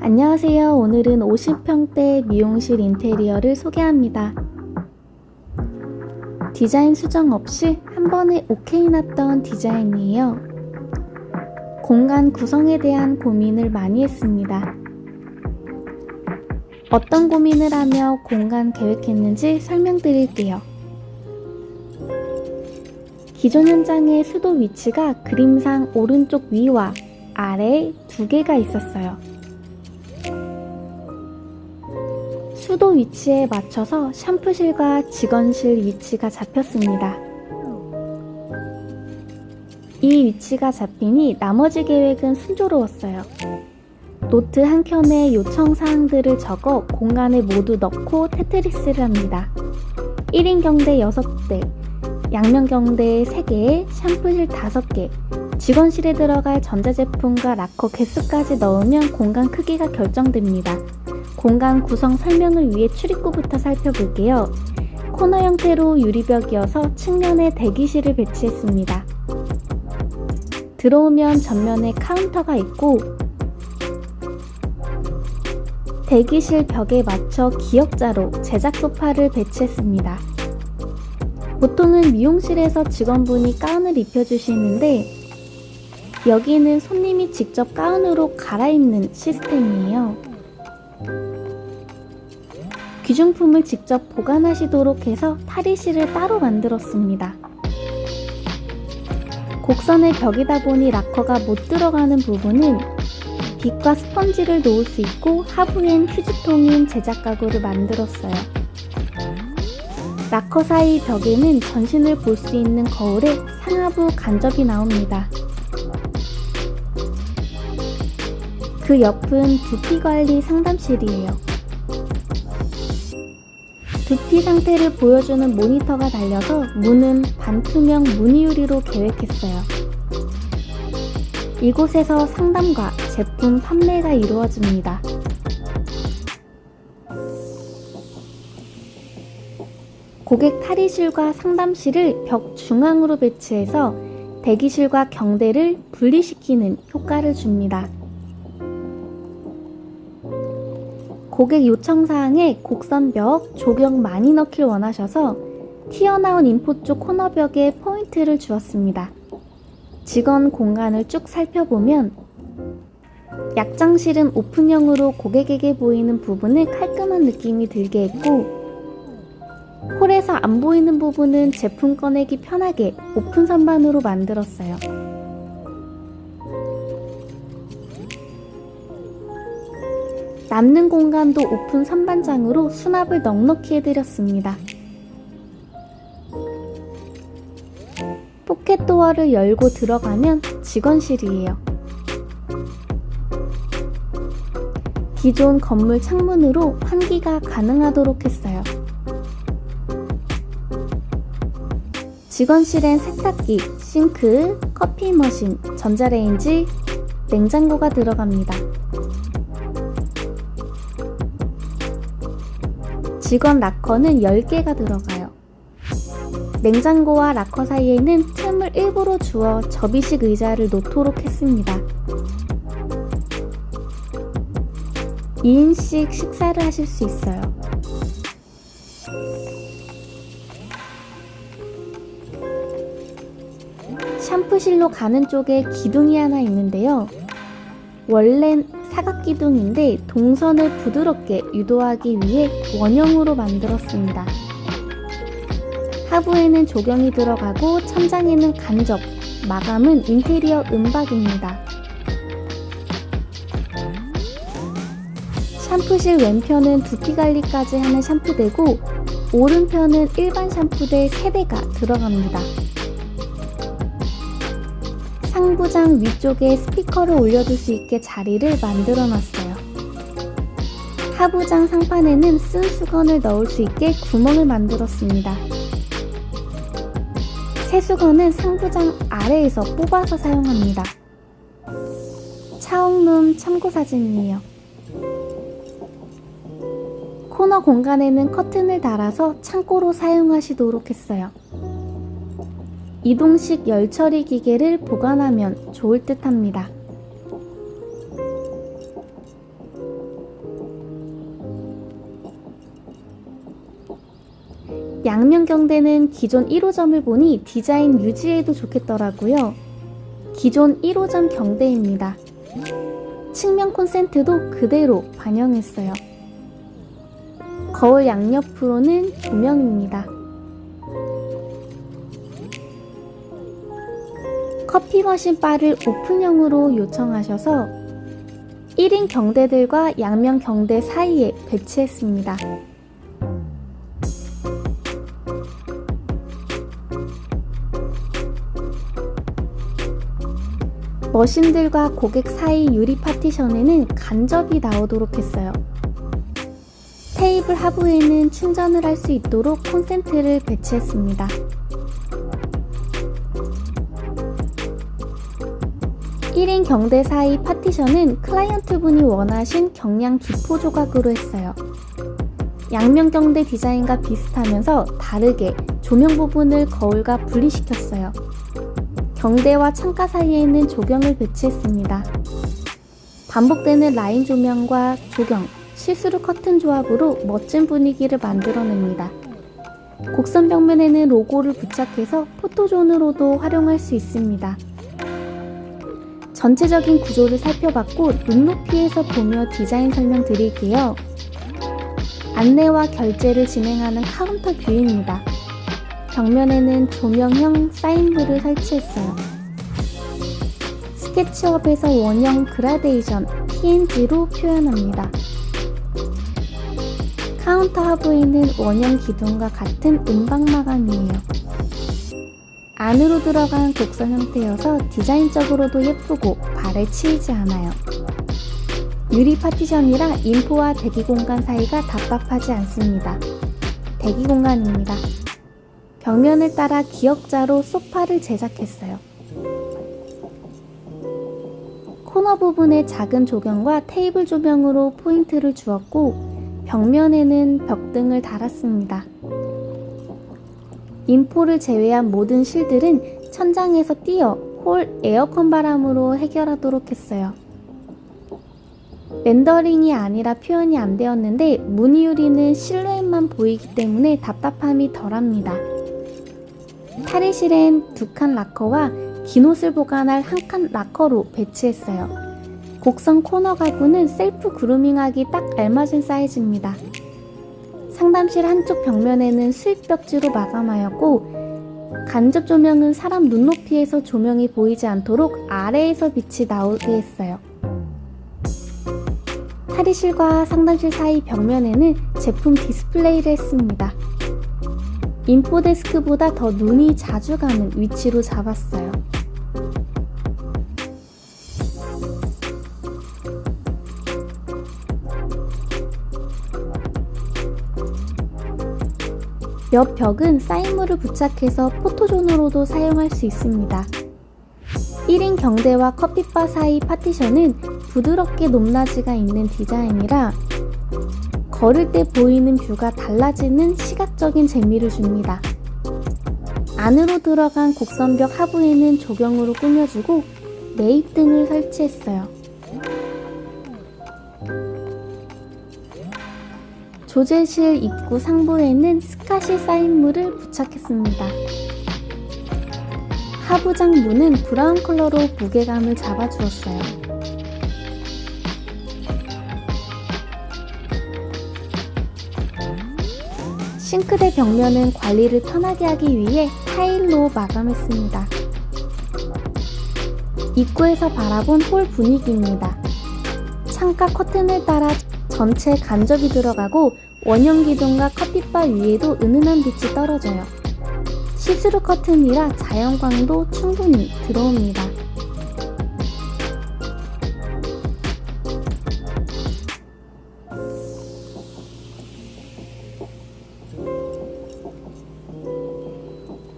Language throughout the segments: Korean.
안녕하세요. 오늘은 50평대 미용실 인테리어를 소개합니다. 디자인 수정 없이 한 번에 오케이 났던 디자인이에요. 공간 구성에 대한 고민을 많이 했습니다. 어떤 고민을 하며 공간 계획했는지 설명드릴게요. 기존 현장의 수도 위치가 그림상 오른쪽 위와 아래 두 개가 있었어요. 수도 위치에 맞춰서 샴푸실과 직원실 위치가 잡혔습니다. 이 위치가 잡히니 나머지 계획은 순조로웠어요. 노트 한 켠에 요청 사항들을 적어 공간에 모두 넣고 테트리스를 합니다. 1인 경대 6대, 양면 경대 3개, 샴푸실 5개, 직원실에 들어갈 전자제품과 락커 개수까지 넣으면 공간 크기가 결정됩니다. 공간 구성 설명을 위해 출입구부터 살펴볼게요. 코너 형태로 유리벽이어서 측면에 대기실을 배치했습니다. 들어오면 전면에 카운터가 있고 대기실 벽에 맞춰 기역자로 제작 소파를 배치했습니다. 보통은 미용실에서 직원분이 가운을 입혀주시는데 여기는 손님이 직접 가운으로 갈아입는 시스템이에요. 귀중품을 직접 보관하시도록 해서 탈의실을 따로 만들었습니다. 곡선의 벽이다 보니 락커가 못 들어가는 부분은 빗과 스펀지를 놓을 수 있고 하부엔 휴지통인 제작 가구를 만들었어요. 락커 사이 벽에는 전신을 볼 수 있는 거울에 상하부 간접이 나옵니다. 그 옆은 두피 관리 상담실이에요. 두피 상태를 보여주는 모니터가 달려서 문은 반투명 무늬유리로 계획했어요. 이곳에서 상담과 제품 판매가 이루어집니다. 고객 탈의실과 상담실을 벽 중앙으로 배치해서 대기실과 경대를 분리시키는 효과를 줍니다. 고객 요청 사항에 곡선벽, 조경 많이 넣길 원하셔서 튀어나온 인포 쪽 코너벽에 포인트를 주었습니다. 직원 공간을 쭉 살펴보면 약장실은 오픈형으로 고객에게 보이는 부분을 깔끔한 느낌이 들게 했고 홀에서 안 보이는 부분은 제품 꺼내기 편하게 오픈 선반으로 만들었어요. 남는 공간도 오픈 선반장으로 수납을 넉넉히 해드렸습니다. 포켓 도어를 열고 들어가면 직원실이에요. 기존 건물 창문으로 환기가 가능하도록 했어요. 직원실엔 세탁기, 싱크, 커피 머신, 전자레인지, 냉장고가 들어갑니다. 직원 락커는 10개가 들어가요. 냉장고와 락커 사이에는 틈을 일부러 주어 접이식 의자를 놓도록 했습니다. 2인씩 식사를 하실 수 있어요. 샴푸실로 가는 쪽에 기둥이 하나 있는데요. 원래는 사각기둥인데 동선을 부드럽게 유도하기 위해 원형으로 만들었습니다. 하부에는 조경이 들어가고 천장에는 간접, 마감은 인테리어 은박입니다. 샴푸실 왼편은 두피 관리까지 하는 샴푸대고 오른편은 일반 샴푸대 3대가 들어갑니다. 상부장 위쪽에 스피커를 올려둘 수 있게 자리를 만들어 놨어요. 하부장 상판에는 쓴 수건을 넣을 수 있게 구멍을 만들었습니다. 새 수건은 상부장 아래에서 뽑아서 사용합니다. 차옥룸 참고 사진이에요. 코너 공간에는 커튼을 달아서 창고로 사용하시도록 했어요. 이동식 열 처리 기계를 보관하면 좋을 듯 합니다. 양면 경대는 기존 1호점을 보니 디자인 유지에도 좋겠더라고요. 기존 1호점 경대입니다. 측면 콘센트도 그대로 반영했어요. 거울 양옆으로는 조명입니다. 커피 머신 바를 오픈형으로 요청하셔서 1인 경대들과 양면 경대 사이에 배치했습니다. 머신들과 고객 사이 유리 파티션에는 간접이 나오도록 했어요. 테이블 하부에는 충전을 할 수 있도록 콘센트를 배치했습니다. (1인) 경대 사이 파티션은 클라이언트 분이 원하신 경량 기포 조각으로 했어요. 양면 경대 디자인과 비슷하면서 다르게 조명 부분을 거울과 분리시켰어요. 경대와 창가 사이에는 조경을 배치했습니다. 반복되는 라인 조명과 조경, 시스루 커튼 조합으로 멋진 분위기를 만들어냅니다. 곡선 벽면에는 로고를 부착해서 포토존으로도 활용할 수 있습니다. 전체적인 구조를 살펴봤고 눈 높이에서 보며 디자인 설명 드릴게요. 안내와 결제를 진행하는 카운터 뷰입니다. 벽면에는 조명형 사인볼을 설치했어요. 스케치업에서 원형 그라데이션 PNG로 표현합니다. 카운터 하부에는 원형 기둥과 같은 음방 마감이에요. 안으로 들어간 곡선 형태여서 디자인적으로도 예쁘고 발에 치이지 않아요. 유리 파티션이라 인포와 대기 공간 사이가 답답하지 않습니다. 대기 공간입니다. 벽면을 따라 기역자로 소파를 제작했어요. 코너 부분에 작은 조경과 테이블 조명으로 포인트를 주었고 벽면에는 벽등을 달았습니다. 인포를 제외한 모든 실들은 천장에서 띄어 홀 에어컨 바람으로 해결하도록 했어요. 렌더링이 아니라 표현이 안 되었는데 무늬 유리는 실루엣만 보이기 때문에 답답함이 덜합니다. 탈의실엔 두 칸 락커와 긴 옷을 보관할 한 칸 락커로 배치했어요. 곡선 코너 가구는 셀프 그루밍하기 딱 알맞은 사이즈입니다. 상담실 한쪽 벽면에는 수입 벽지로 마감하였고 간접 조명은 사람 눈높이에서 조명이 보이지 않도록 아래에서 빛이 나오게 했어요. 탈의실과 상담실 사이 벽면에는 제품 디스플레이를 했습니다. 인포데스크보다 더 눈이 자주 가는 위치로 잡았어요. 옆 벽은 사인물을 부착해서 포토존으로도 사용할 수 있습니다. 1인 경대와 커피바 사이 파티션은 부드럽게 높낮이가 있는 디자인이라 걸을 때 보이는 뷰가 달라지는 시각적인 재미를 줍니다. 안으로 들어간 곡선벽 하부에는 조경으로 꾸며주고 매입 등을 설치했어요. 조제실 입구 상부에는 스카시 사인물을 부착했습니다. 하부장 문은 브라운 컬러로 무게감을 잡아주었어요. 싱크대 벽면은 관리를 편하게 하기 위해 타일로 마감했습니다. 입구에서 바라본 홀 분위기입니다. 창가 커튼을 따라 전체 간접이 들어가고 원형 기둥과 커피바 위에도 은은한 빛이 떨어져요. 시스루 커튼이라 자연광도 충분히 들어옵니다.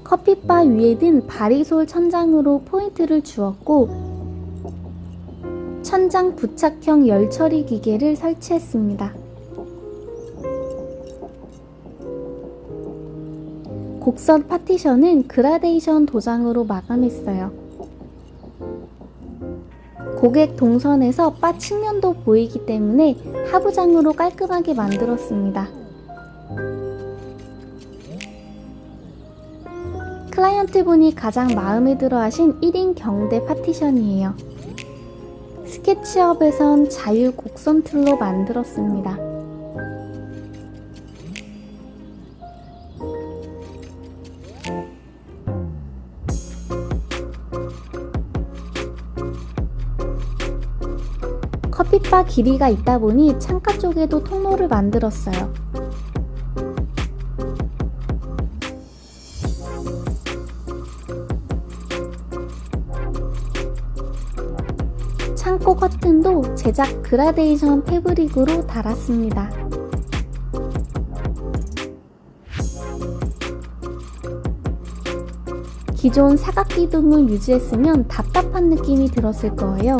커피바 위에 든 바리솔 천장으로 포인트를 주었고 천장 부착형 열 처리 기계를 설치했습니다. 곡선 파티션은 그라데이션 도장으로 마감했어요. 고객 동선에서 바 측면도 보이기 때문에 하부장으로 깔끔하게 만들었습니다. 클라이언트분이 가장 마음에 들어 하신 1인 경대 파티션이에요. 스케치업에선 자유 곡선 툴로 만들었습니다. 커피바 길이가 있다 보니 창가 쪽에도 통로를 만들었어요. 창고 커튼도 제작 그라데이션 패브릭으로 달았습니다. 기존 사각기둥을 유지했으면 답답한 느낌이 들었을 거예요.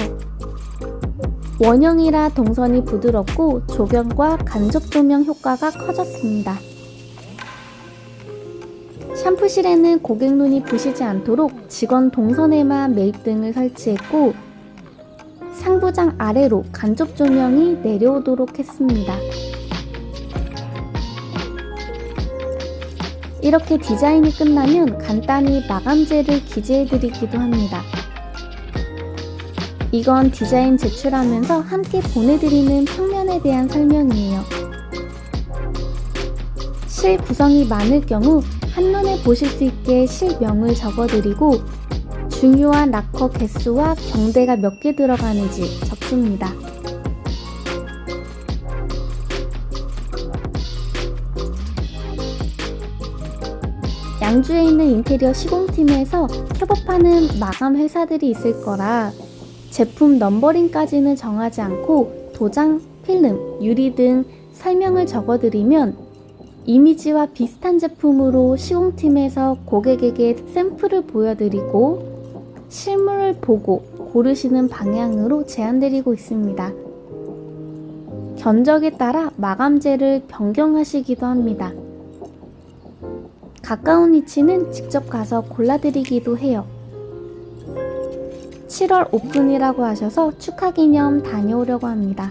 원형이라 동선이 부드럽고 조경과 간접 조명 효과가 커졌습니다. 샴푸실에는 고객 눈이 부시지 않도록 직원 동선에만 매입등을 설치했고 상부장 아래로 간접 조명이 내려오도록 했습니다. 이렇게 디자인이 끝나면 간단히 마감재를 기재해드리기도 합니다. 이건 디자인 제출하면서 함께 보내드리는 평면에 대한 설명이에요. 실 구성이 많을 경우 한눈에 보실 수 있게 실명을 적어드리고 중요한 락커 개수와 경대가 몇 개 들어가는지 적습니다. 양주에 있는 인테리어 시공팀에서 협업하는 마감 회사들이 있을 거라 제품 넘버링까지는 정하지 않고 도장, 필름, 유리 등 설명을 적어드리면 이미지와 비슷한 제품으로 시공팀에서 고객에게 샘플을 보여드리고 실물을 보고 고르시는 방향으로 제안드리고 있습니다. 견적에 따라 마감재를 변경하시기도 합니다. 가까운 위치는 직접 가서 골라드리기도 해요. 7월 오픈이라고 하셔서 축하 기념 다녀오려고 합니다.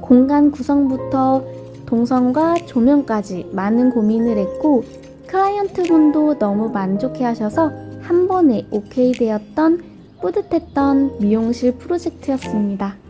공간 구성부터 동선과 조명까지 많은 고민을 했고 클라이언트 분도 너무 만족해 하셔서 한 번에 오케이 되었던 뿌듯했던 미용실 프로젝트였습니다.